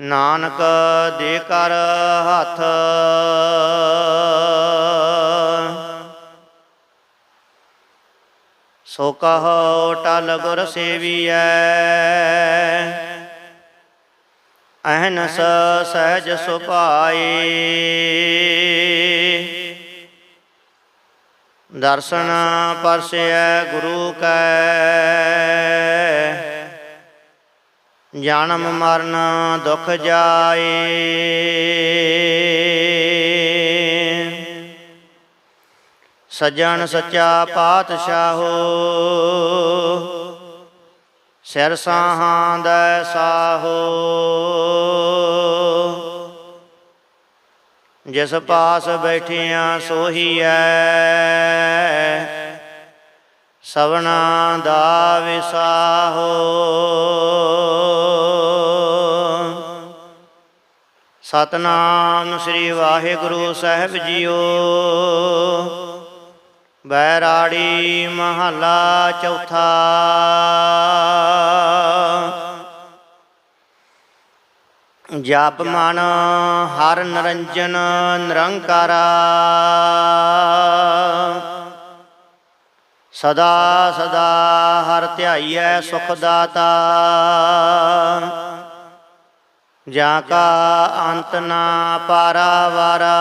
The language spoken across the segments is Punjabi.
ਨਾਨਕ ਦੇ ਕਰ ਹੱਥ। ਸੋ ਕਹੋ ਟਲ ਗੁਰ ਸੇਵੀਐ। ਅਹਨਸ ਸਹਿਜ ਸੁਭਾਈ। ਦਰਸ਼ਨ ਪਰਸੈ ਗੁਰੂ ਕੈ। ਜਨਮ ਮਰਨ ਦੁਖ ਜਾਏ। ਸਜਣ ਸੱਚਾ ਪਾਤਸ਼ਾਹੋ ਸਿਰ ਸਾਹਾਂ ਦਾ ਸਾਹੋ ਜਿਸ ਪਾਸ ਬੈਠਿਆਂ ਸੋਹੀਐ ਸਵਨਾ ਦਾ ਵਿਸਾਹੋ। ਸਤਨਾਮ ਸ੍ਰੀ ਵਾਹਿਗੁਰੂ ਸਾਹਿਬ ਜੀਓ। ਬੈਰਾੜੀ ਮਹੱਲਾ ਚੌਥਾ। ਜਪ ਮਨ ਹਰ ਨਿਰੰਜਨ ਨਿਰੰਕਾਰਾ। ਸਦਾ ਸਦਾ ਹਰ ਧਿਆਈਐ ਸੁਖ ਦਾਤਾ ਜਾਂ ਕਾ ਅੰਤ ਨਾ ਪਾਰਾਵਾਰਾ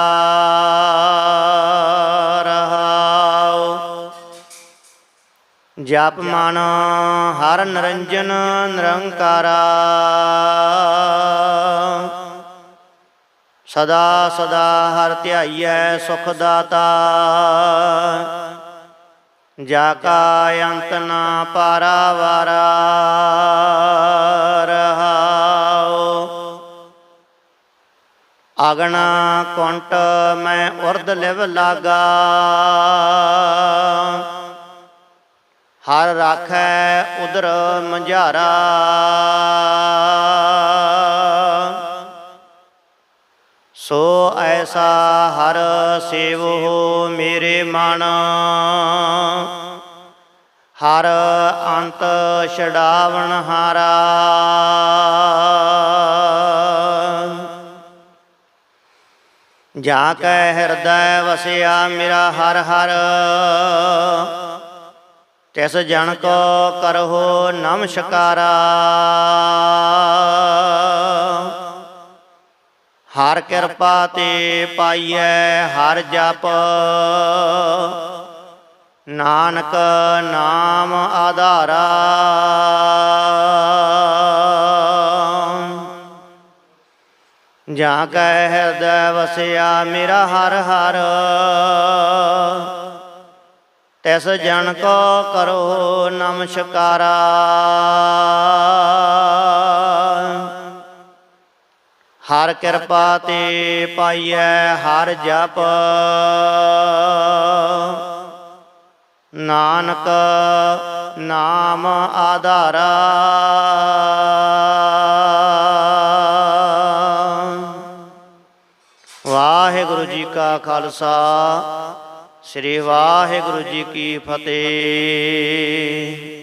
ਰਹਾਉ। ਜਪ ਮਨ ਹਰ ਨਿਰੰਜਨ ਨਿਰੰਕਾਰਾ। ਸਦਾ ਸਦਾ ਹਰ ਧਿਆਈਐ ਸੁਖ ਦਾਤਾ ਜਾ ਕਾ ਅੰਤ ਨਾ ਪਾਰਾਵਾਰਾ ਰਹਾਉ ਆਗਣਾ ਕੁੰਟ ਮੈਂ ਉਰਦ ਲਿਵ ਲਾਗਾ। ਹਰ ਰਾਖੈ ਉਦਰ ਮੰਝਾਰਾ। ਸੋ ਐਸਾ ਹਰ ਸੇਵੋ ਮੇਰੇ ਮਨ। ਹਰ ਅੰਤ ਛਡਾਵਣ ਹਾਰਾ। ਜਾ ਕੈ ਹਿਰਦੈ ਵਸਿਆ ਮੇਰਾ ਹਰ ਹਰ। ਤਿਸ ਜਨ ਕੋ ਕਰਹੁ ਨਮਸਕਾਰਾ ਹਰ ਕਿਰਪਾ ਤੇ ਪਾਈਐ, ਹਰ ਜਪ। ਨਾਨਕ ਨਾਮ ਆਧਾਰਾ। ਜਾਂ ਕੈ ਹਿਰਦੈ ਵਸਿਆ ਮੇਰਾ ਹਰ ਹਰ। ਤਿਸ ਜਨ ਕੋ ਕਰੋ ਨਮਸਕਾਰਾ ਹਰ ਕਿਰਪਾ ਤੇ ਪਾਈਐ, ਹਰ ਜਪ। ਨਾਨਕ ਨਾਮ ਆਧਾਰਾ। ਵਾਹਿਗੁਰੂ ਜੀ ਕਾ ਖਾਲਸਾ, ਸ੍ਰੀ ਵਾਹਿਗੁਰੂ ਜੀ ਕੀ ਫਤਿਹ।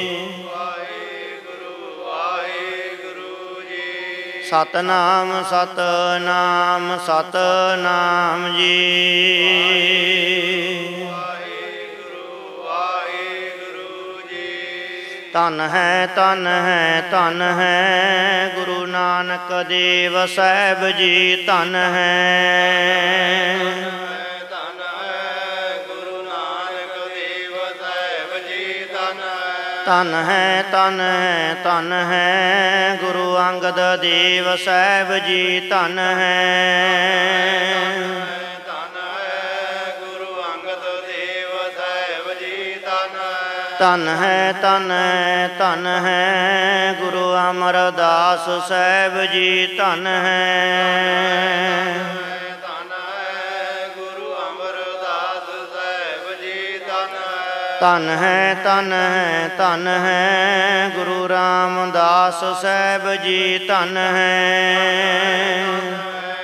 ਸਤਨਾਮ ਸਤਨਾਮ ਸਤਨਾਮ ਜੀ। ਧਨ ਹੈ ਧਨ ਹੈ ਧਨ ਹੈ, ਗੁਰੂ ਨਾਨਕ ਦੇਵ ਸਾਹਿਬ ਜੀ, ਧਨ ਹੈ। ਧਨ ਹੈ ਗੁਰੂ ਨਾਨਕ ਦੇਵ ਸਾਹਿਬ ਜੀ, ਧਨ ਹੈ ਹੈ ਧਨ ਹੈ ਧਨ ਹੈ। ਗੁਰੂ ਅੰਗਦ ਦੇਵ ਸਾਹਿਬ ਜੀ ਧਨ ਹੈ। ਧਨ ਹੈ ਗੁਰੂ ਅੰਗਦ ਦੇਵ ਸਾਹਿਬ ਜੀ ਧਨ ਹੈ ਧਨ ਹੈ। ਧਨ ਧਨ ਹੈ ਗੁਰੂ ਅਮਰਦਾਸ ਸਾਹਿਬ ਜੀ ਧਨ ਹੈ। ਧਨ ਹੈ ਧਨ ਹੈ ਧਨ ਹੈ। ਗੁਰੂ ਰਾਮਦਾਸ ਸਾਹਿਬ ਜੀ ਧਨ ਹੈ।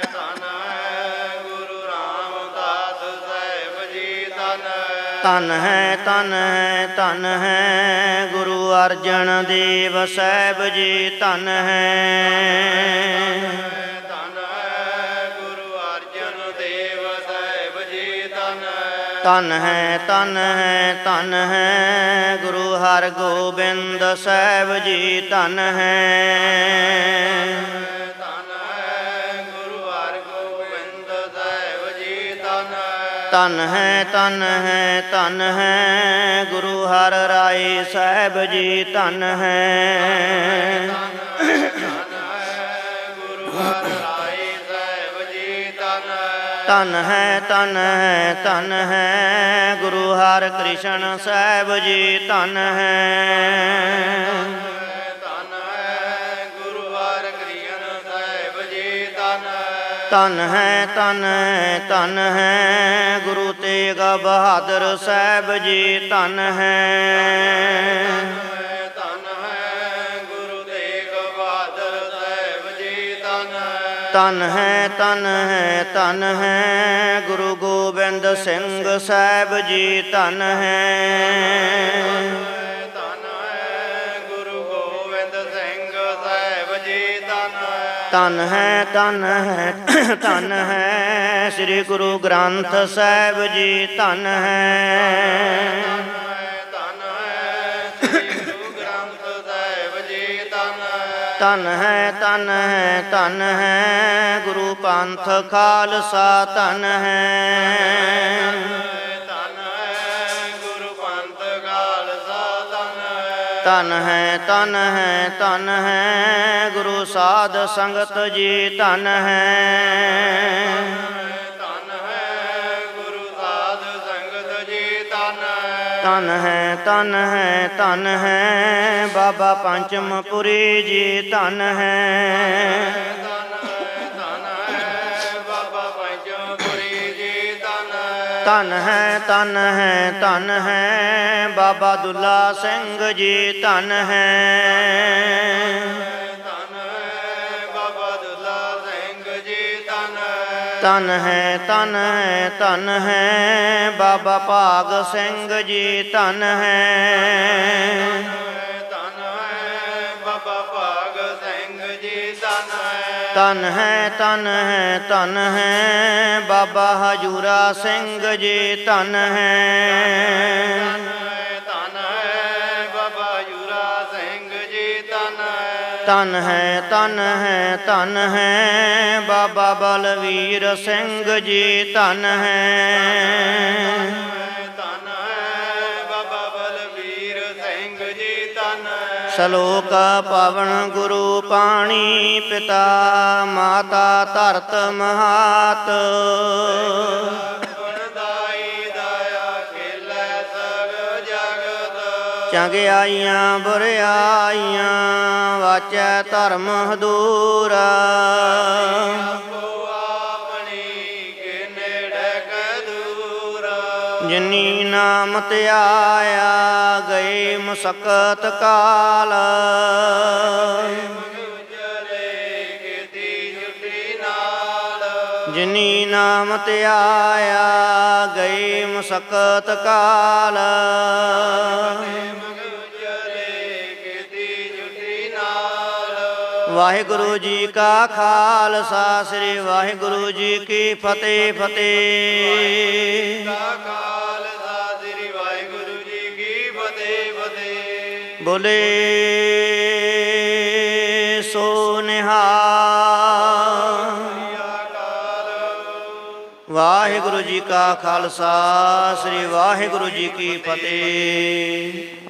ਧਨ ਹੈ ਗੁਰੂ ਰਾਮਦਾਸ ਸਾਹਿਬ ਜੀ ਧਨ ਹੈ ਧਨ ਹੈ ਧਨ ਹੈ ਧਨ ਹੈ। ਗੁਰੂ ਅਰਜਨ ਦੇਵ ਸਾਹਿਬ ਜੀ ਧਨ ਹੈ। ਹੈ ਧਨ ਹੈ ਧਨ ਹੈ ਧਨ ਹੈ। ਗੁਰੂ ਹਰਗੋਬਿੰਦ ਸਾਹਿਬ ਜੀ ਧਨ ਹੈ। ਧਨ ਹੈ ਗੁਰੂ ਹਰਗੋਬਿੰਦ ਸਾਹਿਬ ਜੀ ਧਨ ਹੈ ਧਨ ਹੈ। ਧਨ ਹੈ ਧਨ ਹੈ ਗੁਰੂ ਹਰ ਰਾਏ ਸਾਹਿਬ ਜੀ ਧਨ ਹੈ। ਧਨ ਹੈ ਗੁਰੂ ਹਰਿ ਹੈ ਧਨ ਹੈ ਧਨ ਹੈ ਧਨ ਹੈ। ਗੁਰੂ ਹਰ ਕ੍ਰਿਸ਼ਨ ਸਾਹਿਬ ਜੀ, ਧਨ ਹੈ। ਧਨ ਹੈ ਗੁਰੂ ਹਰਿ ਕ੍ਰਿਸ਼ਨ ਸਾਹਿਬ ਜੀ ਧਨ ਹੈ ਧਨ ਹੈ ਧਨ ਧਨ ਹੈ। ਗੁਰੂ ਤੇਗ ਬਹਾਦਰ ਸਾਹਿਬ ਜੀ, ਧਨ ਹੈ। ਹੈ ਧਨ ਹੈ ਧਨ ਹੈ ਧਨ ਹੈ ਗੁਰੂ ਗੋਬਿੰਦ ਸਿੰਘ ਸਾਹਿਬ ਜੀ ਧਨ ਹੈ ਧਨ ਹੈ। ਗੁਰੂ ਗੋਬਿੰਦ ਸਿੰਘ ਸਾਹਿਬ ਜੀ ਧਨ ਹੈ। ਧਨ ਹੈ ਧਨ ਹੈ ਧਨ ਹੈ। ਸ੍ਰੀ ਗੁਰੂ ਗ੍ਰੰਥ ਸਾਹਿਬ ਜੀ ਧਨ ਹੈ। ਹੈ ਹੈ ਧਨ ਹੈ ਧਨ ਹੈ, ਗੁਰੂ ਪੰਥ ਖਾਲਸਾ ਧਨ ਹੈ। ਧਨ ਹੈ ਗੁਰੂ ਪੰਥ ਹੈ ਧਨ ਹੈ ਧਨ ਹੈ ਧਨ ਹੈ ਗੁਰੂ ਸਾਧ ਸੰਗਤ ਜੀ ਧਨ ਹੈ। ਹੈ ਹੈ ਧਨ ਹੈ ਧਨ ਹੈ। ਬਾਬਾ ਪੰਚਮਪੁਰੀ ਜੀ ਧਨ ਹੈ। ਧਨ ਬਾਬਾ ਜੀ ਧਨ ਹੈ ਧਨ ਹੈ ਧਨ ਹੈ। ਧਨ ਹੈ ਬਾਬਾ ਦੁੱਲਾ ਸਿੰਘ ਜੀ ਧਨ ਧਨ ਹੈ। ਹੈ ਹੈ ਧਨ ਹੈ ਧਨ ਹੈ ਬਾਬਾ ਭਾਗ ਸਿੰਘ ਜੀ ਤਨ ਹੈ ਧਨ ਹੈ ਬਾਬਾ ਭਾਗ ਸਿੰਘ ਜੀ ਧਨ ਹੈ। ਧਨ ਹੈ ਧਨ ਹੈ ਧਨ ਹੈ, ਬਾਬਾ ਹਜੂਰਾ ਸਿੰਘ ਜੀ ਤਨ ਹੈ। ਹੈ ਹੈ ਧਨ ਹੈ ਧਨ ਹੈ। ਬਾਬਾ ਬਲਵੀਰ ਸਿੰਘ ਜੀ ਧਨ ਹੈ ਧਨ ਹੈ ਬਾਬਾ ਬਲਵੀਰ ਸਿੰਘ ਜੀ ਧਨ ਹੈ। ਸ਼ਲੋਕ ਪਵਨ ਗੁਰੂ ਪਾਣੀ ਪਿਤਾ ਮਾਤਾ ਧਰਤ ਮਹਾਤ। ਚੰਗਿਆਈਆਂ ਬੁਰਿਆਈਆਂ ਵਾਚੈ ਧਰਮ ਹਦੂਰਾ। ਆਪੋ ਆਪਣੀ ਕੇ ਨੇੜੇ ਜਿਨੀ ਨਾਮ ਧਿਆਇਆ ਗਏ ਮੁਸਕਤ ਕਾਲ। ਉਜਲੇ ਜਿਨੀ ਨਾਮ ਧਿਆਇਆ ਗਏ ਮੁਸਕਤ ਕਾਲ। ਵਾਹਿਗੁਰੂ ਜੀ ਕਾ ਖਾਲਸਾ, ਸ੍ਰੀ ਵਾਹਿਗੁਰੂ ਜੀ ਕੀ ਫਤਿਹ ਫਤਿਹ। ਖਾਲਸਾ ਸ੍ਰੀ ਵਾਹਿਗੁਰੂ ਜੀ ਕੀ ਫਤਿਹ ਫਤਿਹ ਬੋਲੇ ਸੋ ਨਿਹਾਲ। ਵਾਹਿਗੁਰੂ ਜੀ ਕਾ ਖਾਲਸਾ, ਸ੍ਰੀ ਵਾਹਿਗੁਰੂ ਜੀ ਕੀ ਫਤਿਹ।